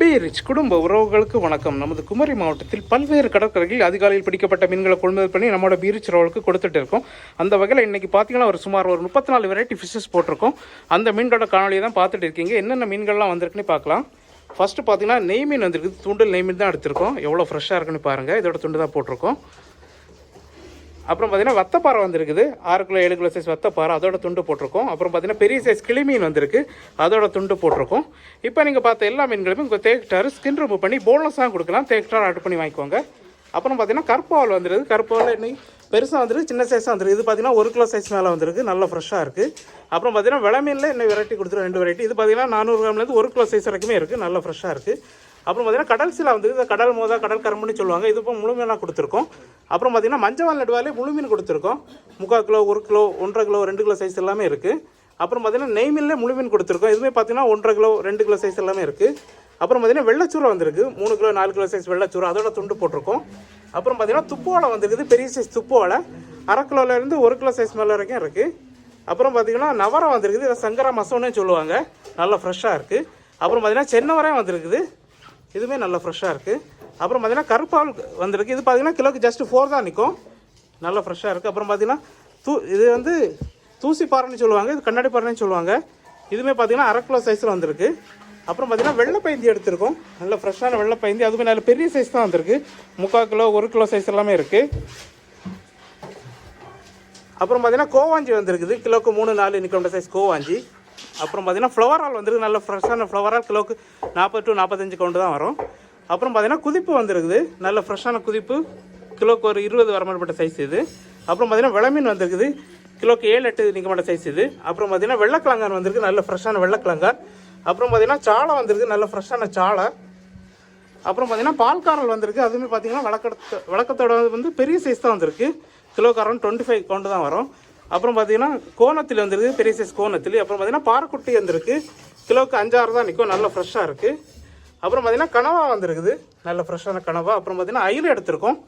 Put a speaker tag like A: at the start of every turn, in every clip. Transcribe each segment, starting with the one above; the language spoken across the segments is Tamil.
A: பி ரிச் குடும்ப உறவுகளுக்கு வணக்கம். நமது குமரி மாவட்டத்தில் பல்வேறு கடற்கரைகளில் அதிகாலையில் பிடிக்கப்பட்ட மீன்களை கொள்முதல் பண்ணி நம்மளோட பி ரிச் ரோலுக்கு கொடுத்துட்டு இருக்கோம். அந்த வகையில் இன்னைக்கு பார்த்தீங்கன்னா ஒரு சுமார் ஒரு முப்பத்தி நாலு வெரைட்டி ஃபிஷஸ் போட்டிருக்கோம். அந்த மீன்களோட காணொலியை தான் பார்த்துட்டு இருக்கீங்க. என்னென்ன மீன்கள்லாம் வந்திருக்குன்னு பார்க்கலாம். ஃபஸ்ட்டு பார்த்தீங்கன்னா நெய் மீன் வந்திருக்கு தூண்டல் நெய் மீன் தான் எடுத்திருக்கோம். எவ்வளோ ஃப்ரெஷ்ஷாக இருக்குன்னு பாருங்கள் இதோட துண்டு தான் போட்டிருக்கோம். அப்புறம் பார்த்தீங்கன்னா வத்தப்பாறை வந்திருக்குது. ஆறு கிலோ ஏழு கிலோ சைஸ் வத்தப்பாறை அதோட துண்டு போட்டிருக்கோம். அப்புறம் பார்த்தீங்கன்னா பெரிய சைஸ் கிளி மீன் வந்திருக்கு. அதோட துண்டு போட்டிருக்கோம். இப்போ நீங்கள் பார்த்த எல்லா மீன்களுமே உங்கள் தேக்கிட்டாரு ஸ்கின் ரிமூவ் பண்ணி போனஸாக கொடுக்கலாம். தேக்கிட்டார் ஆர்டர் பண்ணி வாங்கிக்கோங்க. அப்புறம் பார்த்தீங்கன்னா கருப்பாவல் வந்துடுது கருப்பாவல் இன்னைக்கு பெருசாக வந்துருக்கு சின்ன சைஸாக வந்துருக்கு இது பார்த்தீங்கன்னா ஒரு கிலோ சைஸ் மேலே வந்திருக்கு. நல்லா ஃப்ரெஷ்ஷாக இருக்குது அப்புறம் பார்த்தீங்கன்னா விளமீனில் இன்னும் வெரைட்டி கொடுத்துரும் ரெண்டு வெரைட்டி இது பார்த்தீங்கன்னா நானூறு கிராம்லேருந்து ஒரு கிலோ சைஸ் வரைக்குமே இருக்குது நல்லா ஃப்ரெஷ்ஷாக இருக்குது அப்புறம் பார்த்தீங்கன்னா கடல் சிலா வந்து இந்த கடல் மோதா கடல் கரும்புன்னு சொல்லுவாங்க. இது இப்போ முழுமையெல்லாம் கொடுத்துருக்கோம். அப்புறம் பார்த்தீங்கன்னா மஞ்சள் நடுவாலே முழு மீன் கொடுத்துருக்கோம். முக்கால் கிலோ ஒரு கிலோ ஒன்றரை கிலோ ரெண்டு கிலோ சைஸ் எல்லாமே இருக்குது அப்புறம் பார்த்தீங்கன்னா நெய் முழுமீன் முழு மீன் கொடுத்துருக்கோம். இதுவுமே பார்த்தீங்கன்னா ஒன்றரை கிலோ ரெண்டு கிலோ சைஸ் எல்லாமே இருக்குது அப்புறம் பார்த்தீங்கன்னா வெள்ளச்சூரை வந்திருக்கு. மூணு கிலோ நாலு கிலோ சைஸ் வெள்ளச்சூரை அதோட துண்டு போட்டிருக்கோம். அப்புறம் பார்த்தீங்கன்னா துப்புவாழை வந்திருக்குது. பெரிய சைஸ் துப்புவாழை அரை கிலோலேருந்து ஒரு கிலோ சைஸ் மேலே வரைக்கும் இருக்குது அப்புறம் பார்த்தீங்கன்னா நவரம் வந்திருக்குது. இதை சங்கரா மசோன்னு சொல்லுவாங்க. நல்லா ஃப்ரெஷ்ஷாக இருக்குது அப்புறம் பார்த்தீங்கன்னா சென்னவரம் வந்திருக்குது. இதுவுமே நல்லா ஃப்ரெஷ்ஷாக இருக்குது அப்புறம் பார்த்தீங்கன்னா கருப்பால் வந்திருக்கு. இது பார்த்தீங்கன்னா கிலோக்கு ஜஸ்ட்டு ஃபோர் தான் நிற்கும் நல்லா ஃப்ரெஷ்ஷாக இருக்குது அப்புறம் பார்த்தீங்கன்னா தூ இது வந்து தூசி பாறைன்னு சொல்லுவாங்க. இது கண்ணாடி பாறைன்னு சொல்லுவாங்க. இதுவுமே பார்த்தீங்கன்னா அரை கிலோ சைஸில் வந்திருக்கு. அப்புறம் பார்த்தீங்கன்னா வெள்ளை பைந்தி எடுத்திருக்கோம். நல்ல ஃப்ரெஷ்ஷான வெள்ளை பைந்தி. அதுவுமே நல்ல பெரிய சைஸ் தான் வந்திருக்கு. முக்கால் கிலோ ஒரு கிலோ சைஸ் எல்லாமே இருக்குது அப்புறம் பார்த்தீங்கன்னா கோவாஞ்சி வந்திருக்குது. கிலோக்கு மூணு நாலு நிற்கிற சைஸ் கோவாஞ்சி. அப்புறம் பார்த்தீங்கன்னா ஃப்ளவர் ஆல் வந்துருக்கு. நல்ல ஃப்ரெஷ்ஷான ஃப்ளவர் ஆல் கிலோக்கு நாற்பது டு நாற்பத்தஞ்சு கவுண்டு தான் வரும். அப்புறம் பார்த்தீங்கன்னா குதிப்பு வந்திருக்குது. நல்ல ஃப்ரெஷ்ஷான குதிப்பு. கிலோக்கு ஒரு இருபது வரமாட்டப்பட்ட சைஸ் இது. அப்புறம் பார்த்தீங்கன்னா விளமீன் வந்திருக்குது. கிலோக்கு ஏழு எட்டு நிற்க மாட்ட சைஸ் இது. அப்புறம் பார்த்தீங்கன்னா வெள்ளக்கிழங்கான் வந்திருக்கு. நல்ல ஃப்ரெஷ்ஷான வெள்ளக்கிழங்கான். அப்புறம் பார்த்தீங்கன்னா சாலை வந்திருக்கு. நல்ல ஃப்ரெஷ்ஷான சாலை அப்புறம் பார்த்தீங்கன்னா பால்காரல் வந்திருக்கு. அதுவுமே பார்த்தீங்கன்னா வழக்கத்த வழக்கத்தோட வந்து பெரிய சைஸ் தான் வந்திருக்கு. கிலோக்கு அரௌண்ட் டுவெண்ட்டி ஃபைவ் கவுண்டு தான் வரும். அப்புறம் பார்த்தீங்கன்னா கோணத்தில் வந்துருக்கு பெரிய சைஸ் கோணத்தில். அப்புறம் பார்த்தீங்கன்னா பாறைக்குட்டி வந்திருக்கு. கிலோவுக்கு அஞ்சாறு தான் நிற்கும் நல்ல ஃப்ரெஷ்ஷாக இருக்குது அப்புறம் பார்த்தீங்கன்னா கனவா வந்திருக்குது. நல்ல ஃப்ரெஷ்ஷான கனவா. அப்புறம் பார்த்தீங்கன்னா அயில எடுத்திருக்கோம்.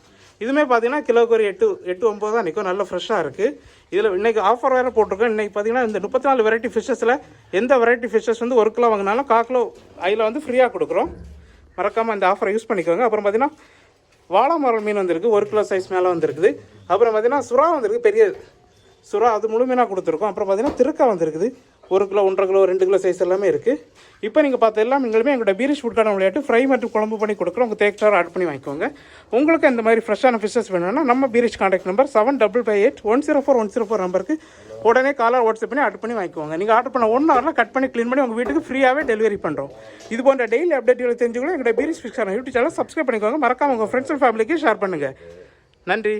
A: இதுவுமே பார்த்தீங்கன்னா கிலோக்கு ஒரு எட்டு எட்டு ஒம்பது தான் நிற்கும் நல்ல ஃப்ரெஷ்ஷாக இருக்குது இதில் இன்றைக்கி ஆஃபர் வேறு போட்டிருக்கோம். இன்றைக்கி பார்த்தீங்கன்னா இந்த முப்பத்தி நாலு வெரைட்டி ஃபிஷ்ஷஸில் எந்த வெரைட்டி ஃபிஷ்ஷஸ் வந்து ஒரு கிலோ வாங்கினாலும் கால் கிலோ அயில வந்து ஃப்ரீயாக கொடுக்குறோம். மறக்காமல் இந்த ஆஃபரை யூஸ் பண்ணிக்கோங்க. அப்புறம் பார்த்தீங்கன்னா வாழை மரம் மீன் வந்திருக்கு ஒரு கிலோ சைஸ் மேலே வந்திருக்குது. அப்புறம் பார்த்தீங்கன்னா சுறா வந்திருக்கு பெரிய சுறா அது முழுமையாக கொடுத்துருக்கோம். அப்புறம் பார்த்தீங்கன்னா திருக்கா வந்திருக்குது. ஒரு கிலோ ஒன்றரை கிலோ ரெண்டு கிலோ சைஸ் எல்லாமே இருக்குது இப்போ நீங்கள் பார்த்த எல்லா மீன்களுமே எங்களோட பீரிஷ் ஃபுட்கான விளையாட்டு ஃப்ரை மற்றும் குழம்பு பண்ணி கொடுக்குறோம். உங்கள் தேக்டார் ஆட் பண்ணி வாங்கிக்கோங்க. உங்களுக்கு இந்த மாதிரி ஃப்ரெஷ்ஷான ஃபிஷஸ் வேணும்னா நம்ம பீரிஷ் contact number seven double five eight one zero four one zero four நம்பருக்கு உடனே காலர் வாட்ஸ்அப் பண்ணி ஆட் பண்ணி வாங்கிக்கோங்க. நீங்கள் ஆர்டர் பண்ண ஒன் ஹவரில் கட் பண்ணி க்ளீன் பண்ணி உங்கள் வீட்டுக்கு ஃப்ரீயாகவே டெலிவரி பண்ணுறோம் இது போன்ற டெய்லி அப்டேட்டுகளை தெரிஞ்சுக்கணும். எங்களோட பீரிஷ் ஃபிக்ஸான யூடியூப் சேனல் சப்ஸ்கிரைப் பண்ணிக்கோங்க. மறக்காம உங்கள் ஃப்ரெண்ட்ஸ் அண்ட் ஃபேமிலிக்கு ஷேர் பண்ணுங்கள் நன்றி.